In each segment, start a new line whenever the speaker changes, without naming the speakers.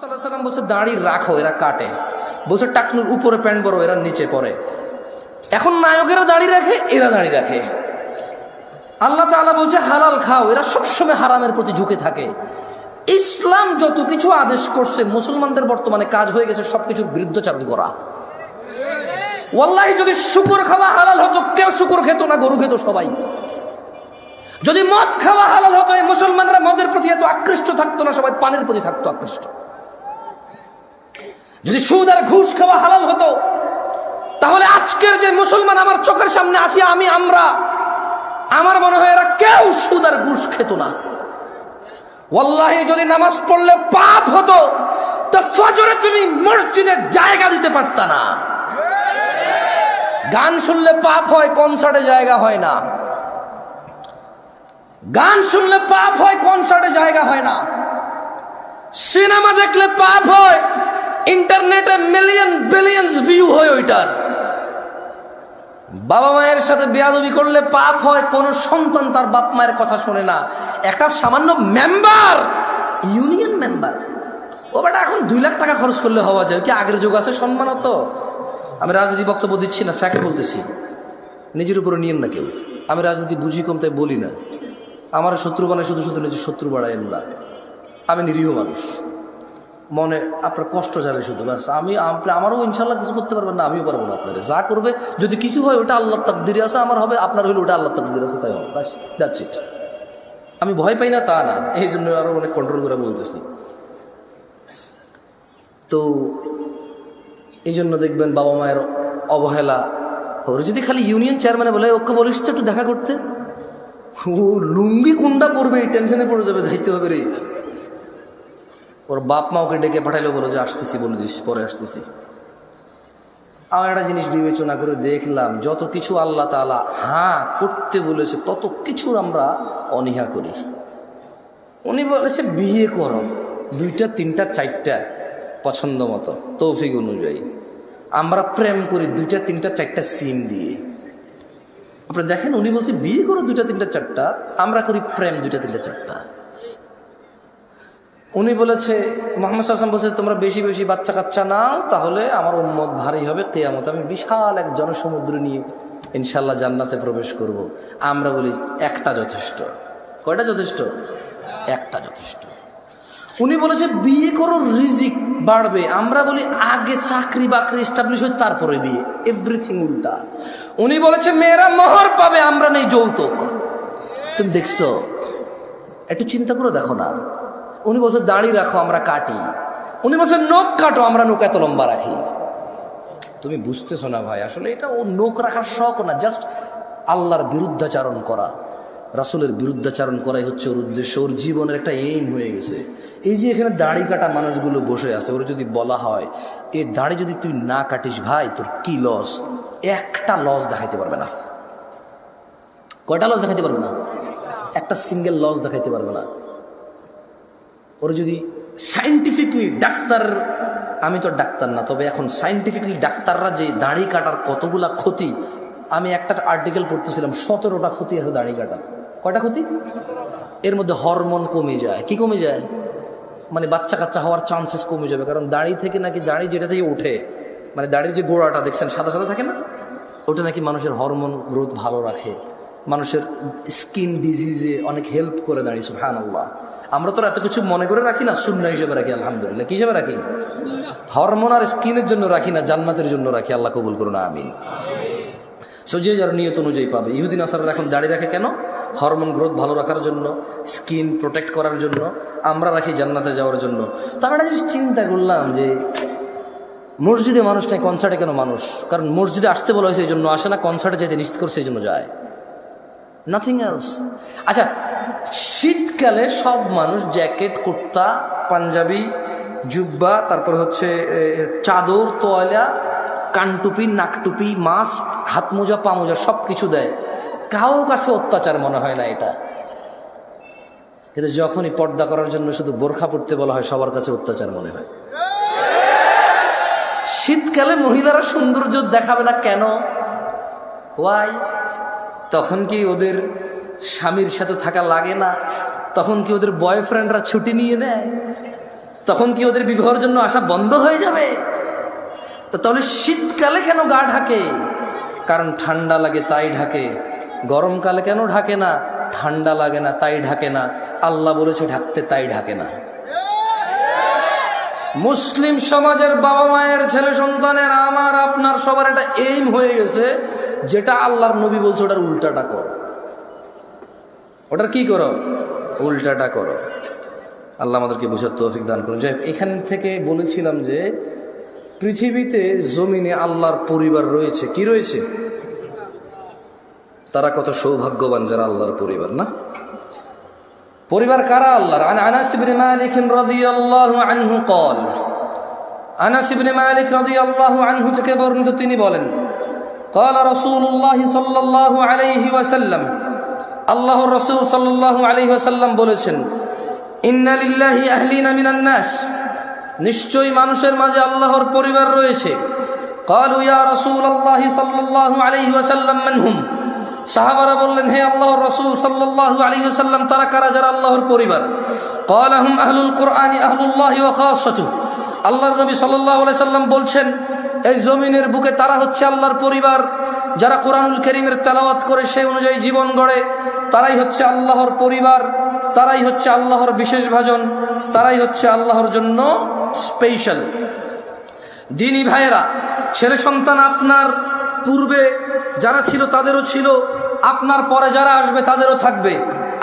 সাল্লাম বলছে, দাড়ি রাখো, এরা কাটে। বলছে, টাকনুর উপরে প্যান্ট বড়, এরা নিচে পড়ে। এখন নায়কেরা দাড়ি রাখে, এরা দাড়ি রাখে। আল্লাহ তাআলা বলছে, হালাল খাও, এরা সবসময় হারামের প্রতি ঝুঁকে থাকে। ইসলাম যত কিছু আদেশ করছে, মুসলমানদের বর্তমানে কাজ হয়ে গেছে সবকিছুর বিরুদ্ধাচারণ করা। ওয়াল্লাহি, যদি শুকুর খাওয়া হালাল হতো, কেউ শুকুর খেত না, গরু খেত সবাই। যদি মদ খাওয়া হালাল হতো মুসলমানরা মদের প্রতি এত আকৃষ্ট থাকতো না, সবাই পানের প্রতি থাকতো আকৃষ্ট। যদি সুদ আর ঘুষ খাওয়া হালাল হতো, তাহলে আজকের যে মুসলমান আমার চোখের সামনে আসি, আমি, আমরা, আমার মনে হয় এরা কেউ সুদ আর ঘুষ খেত না। ওয়াল্লাহি, যদি নামাজ পড়লে পাপ হতো, তো ফজরে তুমি মসজিদে জায়গা দিতে পারতা না। গান শুনলে পাপ হয় কনসার্টে জায়গা হয় না। গান শুনলে পাপ হয় কনসার্টে জায়গা হয় না। সিনেমা দেখলে পাপ হয় ইন্টারনেটে মিলিয়ন বিলিয়ন্স ভিউ হয় ওইটার। বাবা মায়ের সাথে বেয়াদবি করলে পাপ হয়, কোন সন্তান তার বাপ মায়ের কথা শোনে না। একটা সামান্য মেম্বার ইউনিয়ন মেম্বার ও বেটা, এখন দুই লাখ টাকা খরচ করলে হওয়া যায়। কি আগের যুগ আছে সম্মানত? আমি রাজনীতি বক্তব্য দিচ্ছি না ফ্যাক্ট বলতেছি। নিজের উপরে নিয়ম না কেউ। আমি রাজনীতি বুঝি কম, তাই বলি না। আমার শত্রু বানায় শুধু শুধু নিজের শত্রু বাড়ায় না। আমি নিরীহ মানুষ। মনে আপনার কষ্ট যাবে শুধু, ব্যাস। আমি আমারও ইনশাল্লাহ কিছু করতে পারবেন না, আমিও পারব না আপনার। যা করবে, যদি কিছু হয়, ওটা আল্লাহ তাকদিরে আছে, আমার হবে, আপনার হইলে ওটা আল্লাহ তাকদিরে আছে, তাই হবে, ব্যাস দ্যাটস ইট আমি ভয় পাই না, তা না, এই জন্য আরও অনেক কন্ট্রোল করে বলতেছি। তো, এই জন্য দেখবেন বাবা মায়ের অবহেলা ওর যদি খালি ইউনিয়ন চেয়ারম্যানে বলে ওকে বলিস তো, একটু দেখা করতে? ও লুঙ্গি কুন্ডা পড়বে এই টেনশনে পড়ে যাবে, যাইতে হবে রে। ওর বাপ মা ওকে ডেকে পাঠাইলো, বলো যে আসতেছি, বলে দিস, পরে আসতেছি। আমার একটা জিনিস বিবেচনা করে দেখলাম, যত কিছু আল্লাহ তালা হ্যাঁ করতে বলেছে, তত কিছুর আমরা অনীহা করি। উনি বলেছে, বিয়ে করো। দুইটা, তিনটা, চারটা পছন্দ মতো, তৌফিক অনুযায়ী। আমরা প্রেম করি, দুইটা, তিনটা, চারটা সিম দিয়ে। আপনি দেখেন, উনি বলছে, বিয়ে করো, দুইটা, তিনটা, চারটা। আমরা করি, প্রেম, দুইটা, তিনটা, চারটা। উনি বলেছে, মোহাম্মদ আসলাম বলছে, তোমরা বেশি বেশি বাচ্চা কাচ্চা নাও, তাহলে আমার উম্মত ভারী হবে কেয়ামত। আমি বিশাল এক জনসমুদ্র নিয়ে ইনশাল্লাহ জান্নাতে প্রবেশ করব। আমরা বলি, একটা যথেষ্ট। কয়টা যথেষ্ট? একটা যথেষ্ট। উনি বলেছে, বিয়ে করো রিজিক বাড়বে। আমরা বলি, আগে চাকরি বাকরি এস্টাবলিশ হয় তারপরে বিয়ে। এভরিথিং উল্টা। উনি বলেছে, মেয়েরা মোহর পাবে, আমরা নেই যৌতুক। তুমি দেখছ? একটু চিন্তা করে দেখো না। উনি বলছে, দাড়ি রাখো, আমরা কাটি। উনি বলছে, নখ কাটো, আমরা নৌকা এত লম্বা রাখি। তুমি বুঝতেছো না ভাই, আসলে এটা ও নখ রাখার শখ না, জাস্ট আল্লাহর বিরুদ্ধাচারণ করা। রাসুলের বিরুদ্ধাচারণ করাই হচ্ছে ওর উদ্দেশ্য। ওর জীবনের একটা এইম হয়ে গেছে। এই যে এখানে দাড়ি কাটা মানুষগুলো বসে আছে, ওর যদি বলা হয়, এ দাড়ি যদি তুই না কাটিস ভাই, তোর কি লস একটা লস দেখাইতে পারবে না। কয়টা লস দেখাইতে পারবে না? একটা সিঙ্গেল লস দেখাইতে পারবে না। ওরা যদি সাইন্টিফিকলি ডাক্তার, আমি তো ডাক্তার না, তবে এখন সাইন্টিফিকলি ডাক্তাররা যে দাড়ি কাটার কতগুলা ক্ষতি, আমি একটা আর্টিকেল পড়তেছিলাম, সতেরোটা ক্ষতি আছে দাড়ি কাটা কয়টা ক্ষতি? এর মধ্যে হরমোন কমে যায়। কি কমে যায়? মানে বাচ্চা কাচ্চা হওয়ার চান্সেস কমে যাবে, কারণ দাড়ি থেকে নাকি দাড়ি যেটা থেকে ওঠে মানে দাড়ির যে গোড়াটা দেখছেন, সাদা সাদা থাকে না? ওটা নাকি মানুষের হরমোন গ্রোথ ভালো রাখে। মানুষের স্কিন ডিজিজে অনেক হেল্প করে দাঁড়িয়ে সুহান আল্লাহ আমরা তো এত কিছু মনে করে রাখি না, শূন্য হিসেবে রাখি, আলহামদুলিল্লাহ। কি হিসেবে রাখি? হরমোন আর স্কিনের জন্য রাখি না, জান্নাতের জন্য রাখি, আল্লাহ কবুল করুন, আমিন। সো যে যারা নিয়ত অনুযায়ী পাবে। ইহুদিন আসার এখন দাঁড়িয়ে রাখে কেন? হরমোন গ্রোথ ভালো রাখার জন্য, স্কিন প্রোটেক্ট করার জন্য, আমরা রাখি জান্নাতে যাওয়ার জন্য। তো আমি একটা জিনিস চিন্তা করলাম যে, মসজিদে মানুষ নাই কনসার্টে কেন মানুষ? কারণ মসজিদে আসতে বলা হয় সেই জন্য আসে না কনসার্টে যেতে নিশ্চিত করে সেই জন্য যায়। নাথিং এলস আচ্ছা শীতকালে সব মানুষ জ্যাকেট, কুর্তা, পাঞ্জাবি, জুব্বা, তারপর হচ্ছে চাদর, তোয়ালা, কানটুপি, নাকটুপি, মাস্ক হাত মোজা পা মোজা সব কিছু দেয়। কারও কাছে অত্যাচার মনে হয় না এটা। কিন্তু যখনই পর্দা করার জন্য শুধু বোরখা পড়তে বলা হয়, সবার কাছে অত্যাচার মনে হয়। শীতকালে মহিলারা সৌন্দর্য দেখাবে না কেন? ওয়াই তখন কি ওদের স্বামীর সাথে থাকা লাগে না? তখন কি ওদের বয়ফ্রেন্ডরা ছুটি নিয়ে নেয়? তখন কি ওদের বিবাহের জন্য আসা বন্ধ হয়ে যাবে? তো তাহলে শীতকালে কেন গা ঢাকে? কারণ ঠান্ডা লাগে তাই ঢাকে। গরমকালে কেন ঢাকে না? ঠান্ডা লাগে না তাই ঢাকে না। আল্লাহ বলেছে ঢাকতে তাই ঢাকে না। মুসলিম সমাজের বাবা মায়ের ছেলে সন্তানের আমার, আপনার সবার একটা এইম হয়ে গেছে যেটা আল্লাহর নবী বলছে ওটার উল্টাটা করো ওটার কি করো উল্টাটা করো আল্লাহ আমাদেরকে বুঝার তৌফিক দান করুন যাই হোক, এখান থেকে বলেছিলাম যে পৃথিবীতে জমিনে আল্লাহর পরিবার রয়েছে কি রয়েছে তারা কত সৌভাগ্যবান যারা আল্লাহর পরিবার না পরিবার কারা আল্লাহর আন আনাস ইবনে মালিক রাদিয়াল্লাহু আনহু قال আনাস ইবনে মালিক রাদিয়াল্লাহু আনহু থেকে বর্ণিত তিনি বলেন قال رسول الله صلى الله عليه وسلم আল্লাহর রাসূল সাল্লাল্লাহু আলাইহি ওয়াসাল্লাম বলেছেন ইন্না লিল্লাহি আহলিনা মিনান নাস নিশ্চয়ই মানুষের মাঝে আল্লাহর পরিবার রয়েছে قالوا يا رسول الله صلى الله عليه وسلم من هم সাহাবারা বললেন হে আল্লাহর রাসূল সাল্লাল্লাহু আলাইহি ওয়াসাল্লাম তারা কারা যারা আল্লাহর পরিবার قال هم اهل القرآن اهل الله وخاصته আল্লাহর নবী সাল্লাল্লাহু আলাইহি সাল্লাম বলছেন এই জমিনের বুকে তারা হচ্ছে আল্লাহর পরিবার, যারা কোরআনুল করিমের তেলাওয়াত করে সেই অনুযায়ী জীবন গড়ে, তারাই হচ্ছে আল্লাহর পরিবার, তারাই হচ্ছে আল্লাহর বিশেষ ভাজন, তারাই হচ্ছে আল্লাহর জন্য স্পেশাল দিনী ভাইয়েরা, ছেলে সন্তান আপনার পূর্বে যারা ছিল তাদেরও ছিল, আপনার পরে যারা আসবে তাদেরও থাকবে।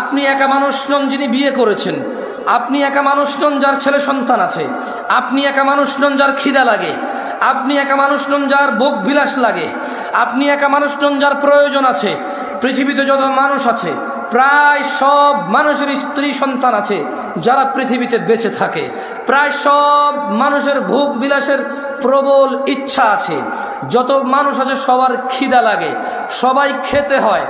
আপনি একা মানুষ নন যিনি বিয়ে করেছেন। আপনি একা মানুষ নন যার ছেলে সন্তান আছে। আপনি একা মানুষ নন যার খিদা লাগে। আপনি একা মানুষ নন যার ভোগ বিলাস লাগে। আপনি একা মানুষ নন যার প্রয়োজন আছে। পৃথিবীতে যত মানুষ আছে, প্রায় সব মানুষের স্ত্রী সন্তান আছে যারা পৃথিবীতে বেঁচে থাকে। প্রায় সব মানুষের ভোগ বিলাসের প্রবল ইচ্ছা আছে। যত মানুষ আছে সবার খিদা লাগে। সবাই খেতে হয়।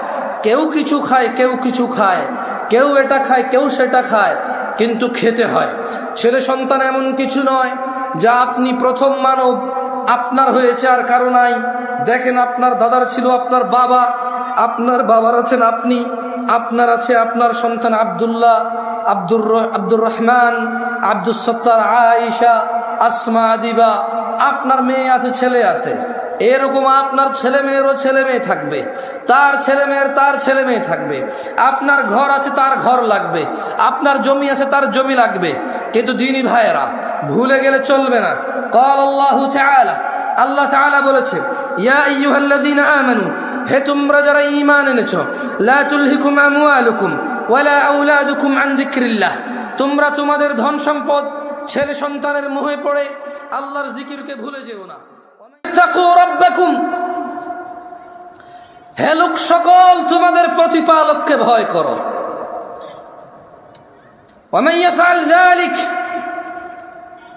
কেউ কিছু খায়, কেউ কিছু খায়। কেউ এটা খায়, কেউ সেটা খায়। কিন্তু খেতে হয়। ছেলে সন্তান এমন কিছু নয়, যা আপনি প্রথম মানব আপনার হয়েছে আর কারও নাই। দেখেন আপনার দাদার ছিল আপনার বাবা, আপনার বাবার আছেন আপনি, আপনার আছে আপনার সন্তান আবদুল্লাহ, আব্দুর আব্দুর রহমান আব্দুল সত্তার আয়েশা, আসমা দিবা আপনার মেয়ে আছে, ছেলে আছে। এরকম আপনার ছেলে মেয়েরও ছেলে মেয়ে থাকবে। তার ছেলে মেয়ের তার ছেলে মেয়ে থাকবে। আপনার ঘর আছে, তার ঘর লাগবে। আপনার জমি আছে, তার জমি লাগবে। কিন্তু দিনী ভাইয়েরা, ভুলে গেলে চলবে না। কল আল্লাহ আল্লাহ তাআলা বলেছে, ইয়া হে তোমরা যারা ইমান এনেছো, লা তুলহিকুম ওয়ালা আওলাদুকুম আন যিকরিল্লাহ। তোমরা তোমাদের ধন সম্পদ ছেলে সন্তানের মোহে পড়ে, আল্লাহর জিকিরকে ভুলে যেও না। তাকু রাব্বাকুম। হে লোক সকল, তোমাদের প্রতিপালককে ভয় করো।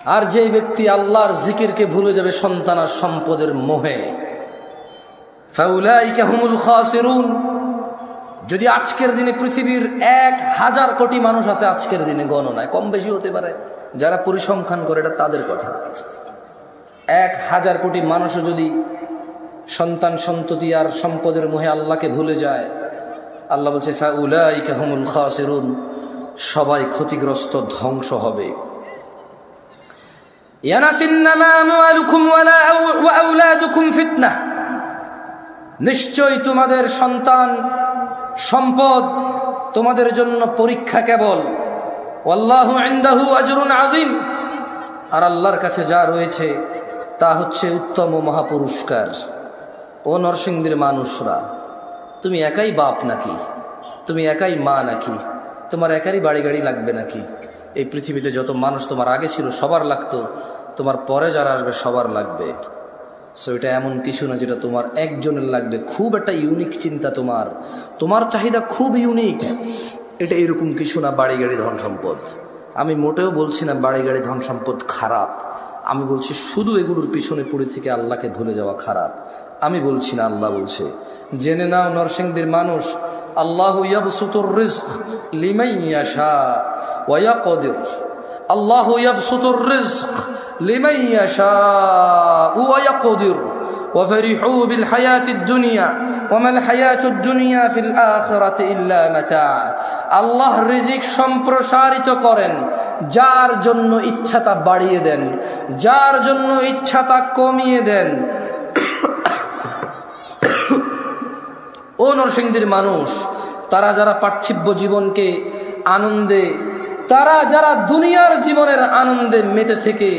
আর যে ব্যক্তি আল্লাহর জিকিরকে ভুলে যাবে, সন্তান আর সম্পদের মোহে। যদি আজকের দিনে পৃথিবীর এক হাজার কোটি মানুষ আছে, আজকের দিনে গণনায় কম বেশি হতে পারে। যারা পরিসংখ্যান করে, এটা তাদের কথা। এক হাজার কোটি মানুষও যদি সন্তান সন্ততি আর সম্পদের মুহে আল্লাহকে ভুলে যায়, আল্লাহ বলছে ফাউলাই কাহমুল খাসেরুন সবাই ক্ষতিগ্রস্ত ধ্বংস হবে। নিশ্চয় তোমাদের সন্তান সম্পদ তোমাদের জন্য পরীক্ষা কেবল ইনদাহু আজরুন আর আল্লাহর কাছে যা রয়েছে, তা হচ্ছে উত্তম মহাপুরস্কার। ও নরসিংদীর মানুষরা, তুমি একাই বাপ নাকি? তুমি একাই মা নাকি? তোমার একারই বাড়ি গাড়ি লাগবে নাকি? এই পৃথিবীতে যত মানুষ তোমার আগে ছিল, সবার লাগতো। তোমার পরে যারা আসবে, সবার লাগবে। সো এটা এমন কিছু না যেটা তোমার একজনের লাগবে। খুব একটা ইউনিক চিন্তা তোমার। তোমার চাহিদা খুব ইউনিক এটা এরকম কিছু না, বাড়ি গাড়ি ধন সম্পদ। আমি মোটেও বলছি না বাড়ি গাড়ি ধন সম্পদ খারাপ। আমি বলছি শুধু এগুলোর পিছনে পড়ে থেকে আল্লাহকে ভুলে যাওয়া খারাপ। আমি বলছি না, আল্লাহ বলছে, জেনে নাও নরসিংদীর মানুষ, আল্লাহ আল্লাহ ওয়া ইয়াকদির। وفرحوا بالحياة الدنيا وما الحياة الدنيا في الآخرة إلا متاع আল্লাহ রিজিক সম্প্রসারিত করেন যার জন্য ইচ্ছাটা বাড়িয়ে দেন যার জন্য ইচ্ছাটা কমিয়ে দেন ও নরসিংদীর মানুষ তারা যারা পার্থিব্য জীবনকে আনন্দে তারা যারা দুনিয়ার জীবনের আনন্দে মেতে থেকে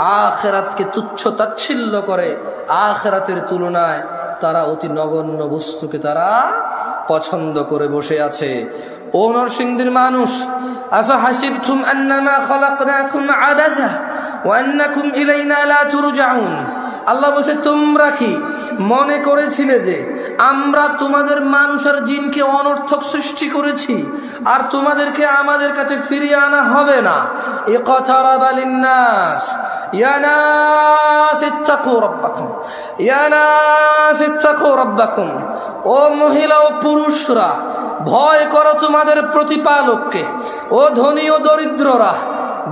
আখেরাতকে তুচ্ছ তাচ্ছিল্য করে আখেরাতের তুলনায় তারা অতি নগণ্য বস্তুকে তারা পছন্দ করে বসে আছে। ও নরসিংদীর মানুষ, আফা হাসিব আন্নাকুম ইলাইনা লা আল্লাহ বলছে, তোমরা কি মনে করেছিলে যে আমরা তোমাদের মানুষের জিনকে অনর্থক সৃষ্টি করেছি আর তোমাদেরকে আমাদের কাছে ফিরিয়ে আনা হবে না? এ কথারা বালিন্নাস ও মহিলা ও পুরুষরা, ভয় করো তোমাদের প্রতিপালককে, ও ধনী ও দরিদ্ররা,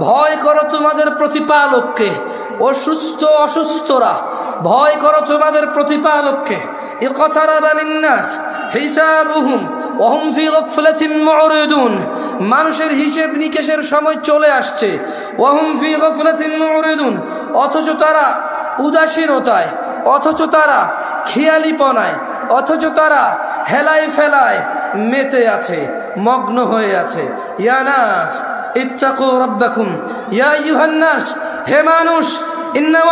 ভয় করো তোমাদের প্রতিপালককে অসুস্থ অসুস্থরা, ভয় করো তোমাদের প্রতিপালককে। মানুষের হিসেব নিকেশের সময় চলে আসছে। অথচ তারা উদাসীনতায়, অথচ তারা খেয়ালিপনায়, অথচ তারা হেলায় ফেলায় মেতে আছে, মগ্ন হয়ে আছে। ইয়ানাস ইত্তাকু রাব্বাকুম। ইয়া আইয়ুহান নাস হে মানুষ, ইন্না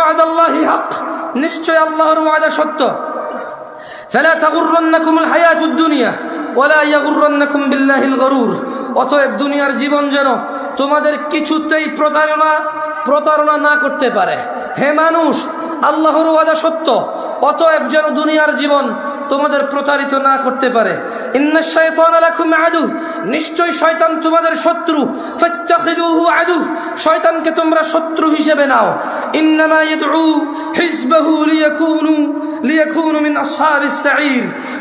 নিশ্চয় আল্লাহর ওয়াদা সত্য। ফেলা বিল্লাহিল গরুর। দুনিয়ার জীবন যেন তোমাদের কিছুতেই প্রতারণা প্রতারণা না করতে পারে। হে মানুষ, আল্লাহর ওয়াদা সত্য। অতএব যেন দুনিয়ার জীবন তোমাদের প্রতারিত না করতে পারে। আদু। নিশ্চয় শয়তান তোমাদের শত্রু। আদু। শয়তানকে তোমরা শত্রু হিসেবে নাও।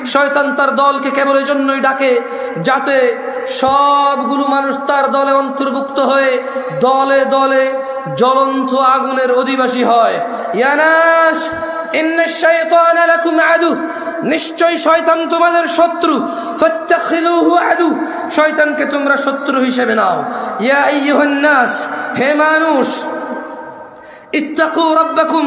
শয়তান তার দলকে কেবল এজন্যই ডাকে যাতে সবগুলো মানুষ তার দলে অন্তর্ভুক্ত হয়ে দলে দলে জ্বলন্ত আগুনের অধিবাসী হয়। ইয়ানাস, ইন্না শাইতান লাকুম আদু। নিশ্চয় শয়তান তোমাদের শত্রু। শয়তানকে তোমরা শত্রু হিসেবে নাও। ইয়া হে মানুষ ইত্তাকু রাব্বাকুম।